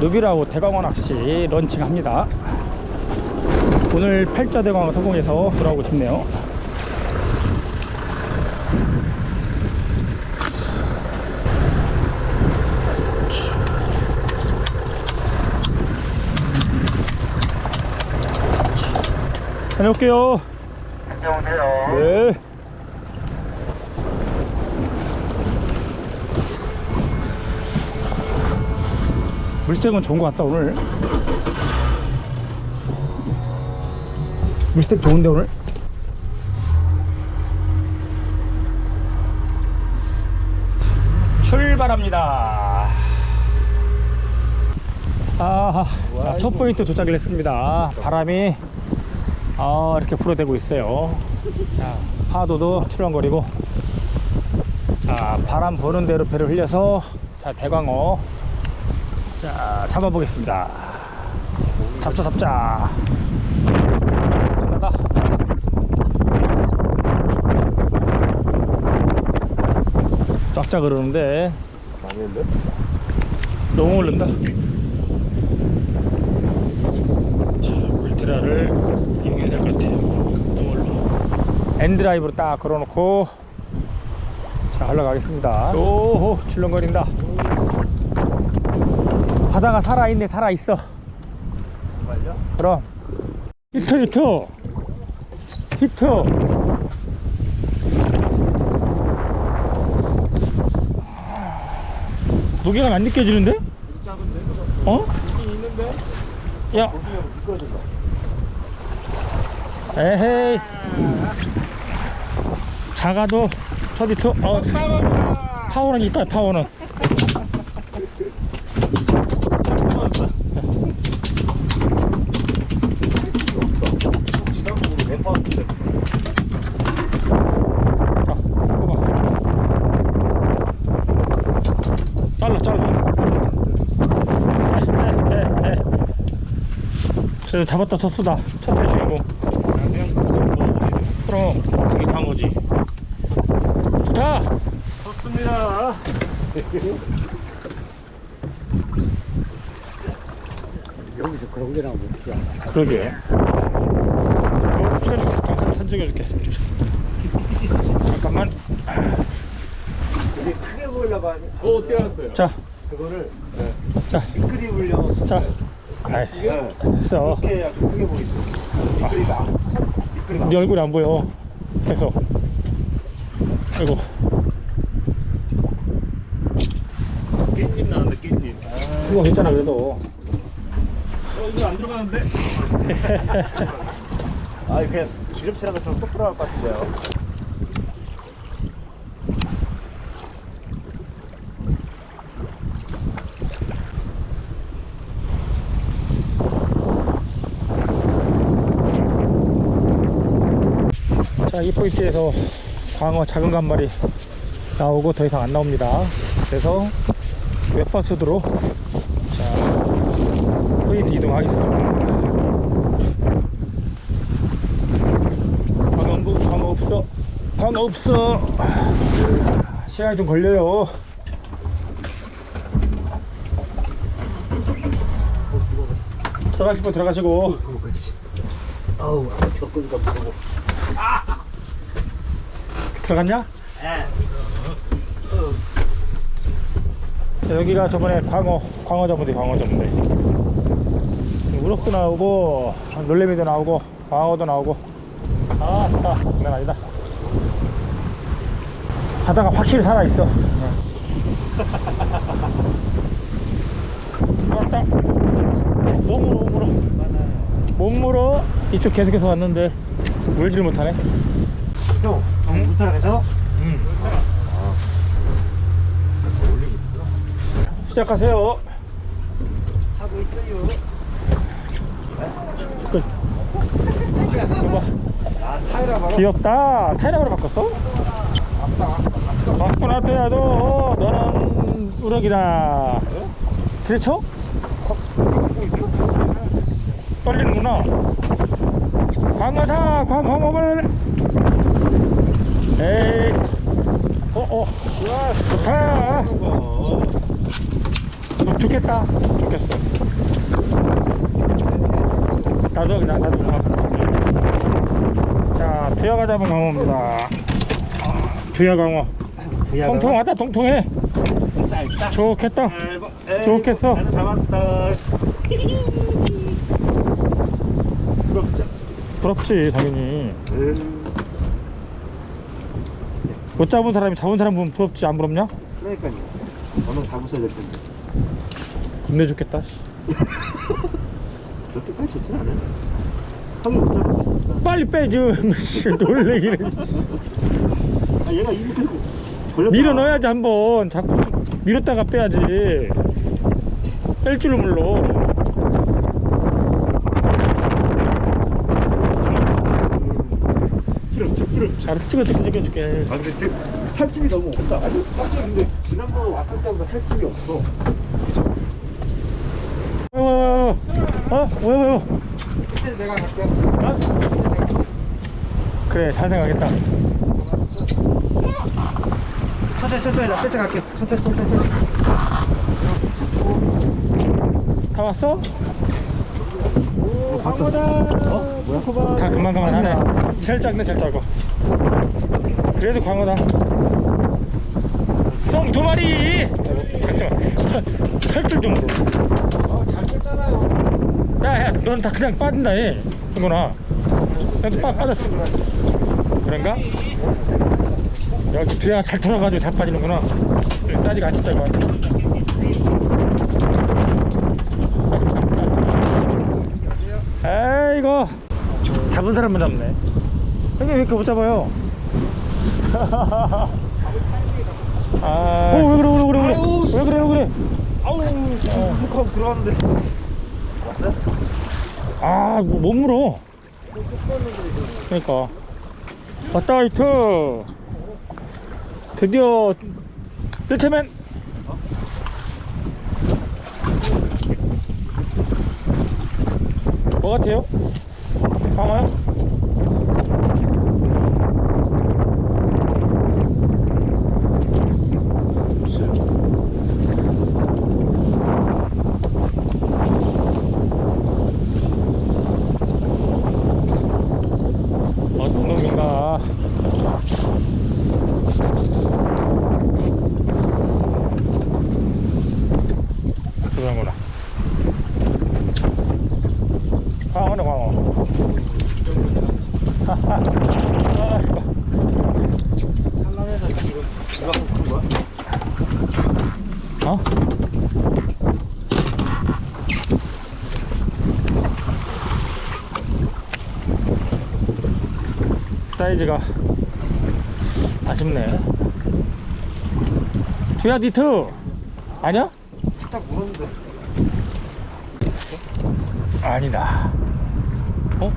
누비라고 대광어 낚시 런칭합니다. 오늘 팔자 대광어 성공해서 돌아오고 싶네요. 다녀올게요. 안녕하세요. 네. 물색은 좋은 것 같다 오늘. 물색 좋은데 오늘? 출발합니다. 아, 자, 첫 포인트 도착을 했습니다. 바람이 아, 이렇게 불어대고 있어요. 자, 파도도 출렁거리고. 자, 바람 부는 대로 배를 흘려서 자, 대광어. 자, 잡아보겠습니다. 잡자, 잡자. 쫙쫙 그러는데? 너무 오른다. 자, 울트라를 이용해야 될 것 같아요. 이걸로. 엔드라이브로 딱 걸어놓고 자 흘러가겠습니다. 오호 출렁거린다. 바다가 살아있네 살아있어. 정말요? 그럼 히트 히트 히트 무게가 안 느껴지는데? 작은데? 어? 있는데? 야 미끄러진다. 에헤이 작아도 서비트 어, 파워는 있다 파워는 지난번으로 왼파운드 자 뽑아 잘라 잘라. 저 잡았다 쳤수다. 쳤어요 주인공. 그럼 되게 강어지. 좋다. 좋습니다. 여기서 그런 게 나오면 어떻게 알아? 그러게. 어, 찍어줄게 잠깐 사진 찍어줄게. 잠깐만 보이려고 하니? 어, 어떻게 알았어요? 자 그거를 자, 미끄리 불려. 자, 아이, 네. 됐어. 이렇게 해야 좀 크게 보이죠. 미끄리가. 미끄리가. 네 얼굴이 안 보여. 됐어. 아이고, 깻잎 나왔네, 깻잎. 이거 괜찮아 그래도. 어, 이거 안 들어가는데? 아, 그냥 기름칠한 것처럼 쏙 들어갈 것 같은데요. 자, 이 포인트에서 광어 작은 마리 나오고 더 이상 안 나옵니다. 그래서 웹버스드로 자 포인트 이동하겠습니다. 광어 광어 없어. 광어 없어. 시간이 좀 걸려요. 들어가실 분 들어가시고. 아우, 겪으니까 무서워. 들어갔냐? 자, 여기가 저번에 광어, 광어 전문대, 광어 전문대. 우럭도 나오고, 놀래미도 나오고, 광어도 나오고. 아, 다 장난 아니다. 바다가 확실히 살아있어. 왔다. 몸으로, 몸으로. 몸으로 이쪽 계속해서 왔는데, 물질 못하네. 형, 형, 울타라 괜찮아? 음. 시작하세요. 하고 있어요. 끝. 봐봐. 아, 타이라 봐라. 귀엽다. 타이라으로 바꿨어? 바꾸나 또야 너. 너는 우럭이다. 들쳐? 떨리는구나. 광어사, 광어먹을. 에이. 어, 어. 좋겠다. 좋겠어. 나도 그냥 나도. 자, 두야가 잡은 광어입니다. 두야 광어. 통통하다, 통통해. 짧다. 좋겠다. 에이, 좋겠어. 잡았다. 부럽죠? 부럽지, 당연히. 음, 못 잡은 사람이 잡은 사람 보면 부럽지, 안 부럽냐? 그러니까요. 오늘 잡으셔야 될 텐데. 겁내 좋겠다. 씨. 그렇게까지 좋진 않아요. 형이 못 잡고 있으니까. 빨리 빼, 좀. 씨, 놀래기는. 씨. 아, 얘가 이미 계속 걸렸다. 밀어 넣어야지 한번 자꾸 좀 밀었다가 빼야지 뺄 줄을 몰라 부럽죠, 부럽죠. 알았어 찍어줄게 찍어줄게 아, 근데 되게 살집이 너무 없다. 아니, 확실히 근데 지난번 왔을 때보다 살집이 없어. 어? 어? 왜 왜요? 이제 내가 갈게. 그래 잘 생각했다 천천히, 천천히. 나 세트 갈게. 천천히, 천천히, 천천히. 다 왔어? 오, 광어다 어? 뭐야? 다 그만 그만 하네 제일 작네 제일 작아 그래도 광어다 썽 두 마리 잠깐만 탈줄 좀 물어 어. 야야 넌다 그냥 빠진다 해. 이거나 나도 빠, 빠졌어. 그런가? 여기 뒤에가 잘 털어가지고 다 빠지는구나. 사이즈가 안 찐다 이거. 에이거 잡은 사람만 잡네. 형님 왜 이렇게 못 잡아요? 아, 오, 왜 그래, 왜 그래, 왜 그래, 아유, 왜 그래, 왜 그래? 아우, 훅 하고 들어왔는데. 아, 뭐, 못 물어. 그러니까. 왔다, 이트. 드디어, 뜰채맨. 뭐 같아요? 광어요? uh, 사이즈가 아쉽네. 투야 니트 아니야? 살짝 물었는데. 아니다. 어?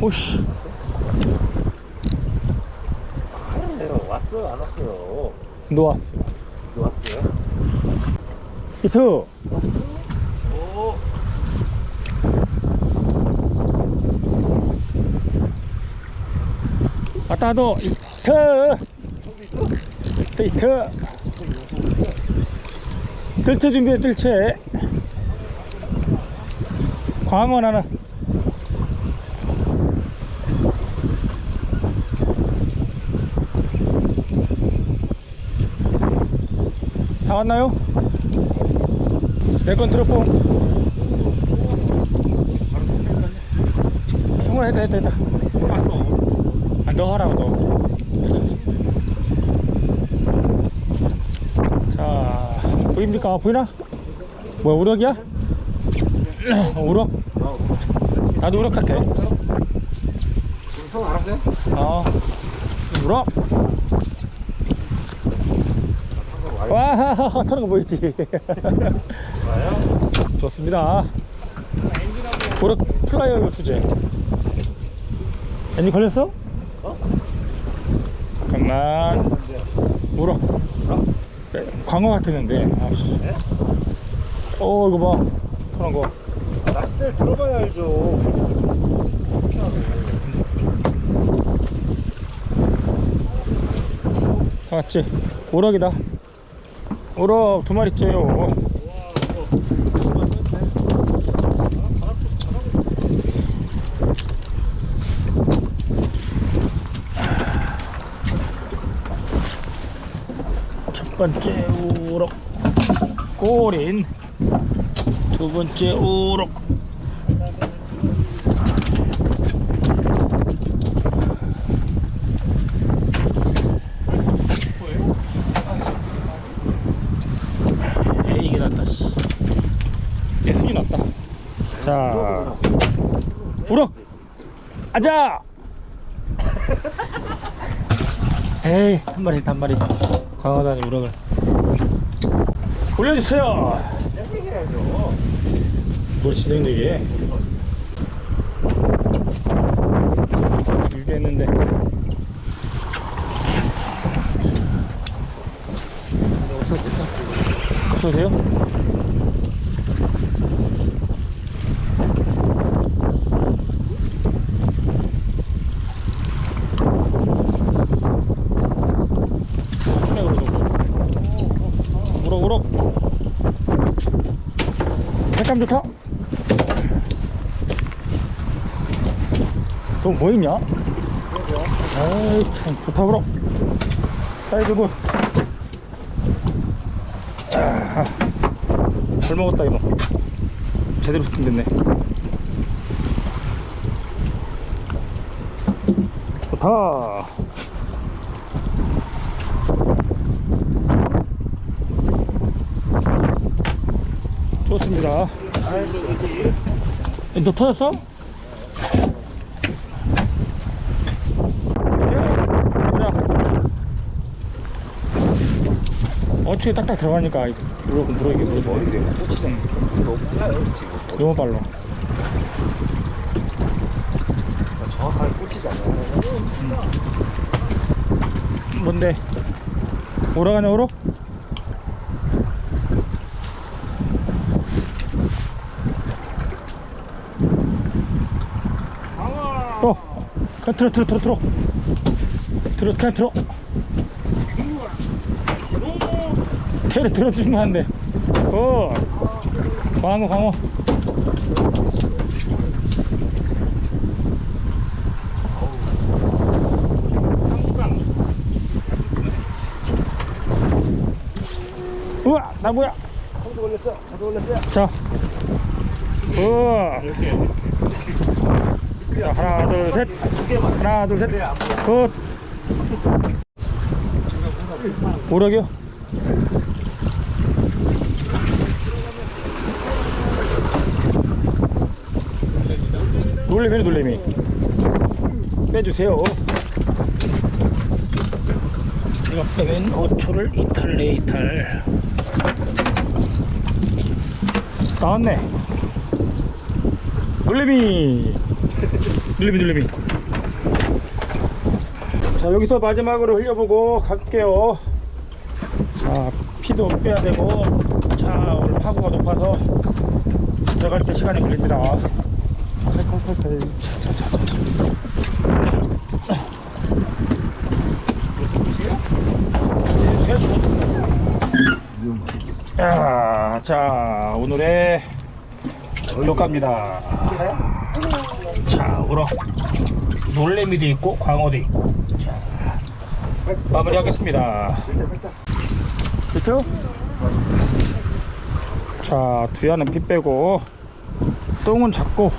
오씨. 알았어요. 왔어요, 안 왔어요? 놓았어. 왔어요? 니트. 오. 왔다 너 이트. 이트. 뜰채 준비해 뜰채. 광어 하나. 다 왔나요? 내건 트로포. 형아 했다 했다 했다. 왔어. 아, 너 하라고 너. 자 보입니까? 보이나? 뭐야 우럭이야? 어, 우럭? 나도 우럭 같아. 형 알았어요? 어 우럭. 와 터는 거 보이지? 좋습니다. 우럭 플라이어 주제. 엔진 걸렸어? 어? 잠깐만. 우럭. 네, 광어 같았는데. 아씨. 네? 어 이거 봐. 터는 거. 낚싯대를 들어봐야 알죠. 어떻게 하네. 다 왔지? 우럭이다. 우럭 두 마리째요. 첫 번째 우럭. 꼬린. 두 번째 우럭. 에이 씨. 내 손이 낫다. 자. 우럭! 아자! 에이 한 마리 한 마리 강하다니 우럭을 올려주세요 해야죠. 뭘 진행되게 이렇게 길게 했는데 없어세요? 우럭 우럭 색감 좋다? 또뭐 있냐? 아이 참 좋다 그럼. 아, 잘 먹었다 이모 제대로 숙kim됐네. 좋다 좋습니다 너 터졌어? 어떻게 딱딱 들어가니까 물어보면 물어이게 꽂히잖아. 너무 빨라 정확하게 꽂히지 않아요. 뭔데? 오라가냐 오로? 어! 그냥 틀어 틀어 틀어 틀어. 틀어 그냥 틀어. 테레 들어주시면 안돼 어. 광어 광어. 우와 나 뭐야. 자도 올렸죠? 자도 올렸어요? 자. 우와 자, 하나 둘셋. 하나 둘셋 그래, 안 보여. 굿 우럭이요? 놀래미 빼주세요 이거 빼면 5초를 이탈 내 이탈 나왔네 놀래미 놀래미 놀래미 자 여기서 마지막으로 흘려보고 갈게요. 자 피도 빼야 되고 자 오늘 파고가 높아서 들어갈 때 시간이 걸립니다. 칼칼칼칼 차차차차 야, 자 오늘의 효과입니다 자 우럭 놀래미도 있고 광어도 있고 자 마무리하겠습니다 그렇죠? 자 뒤에는 피 빼고 똥은 잡고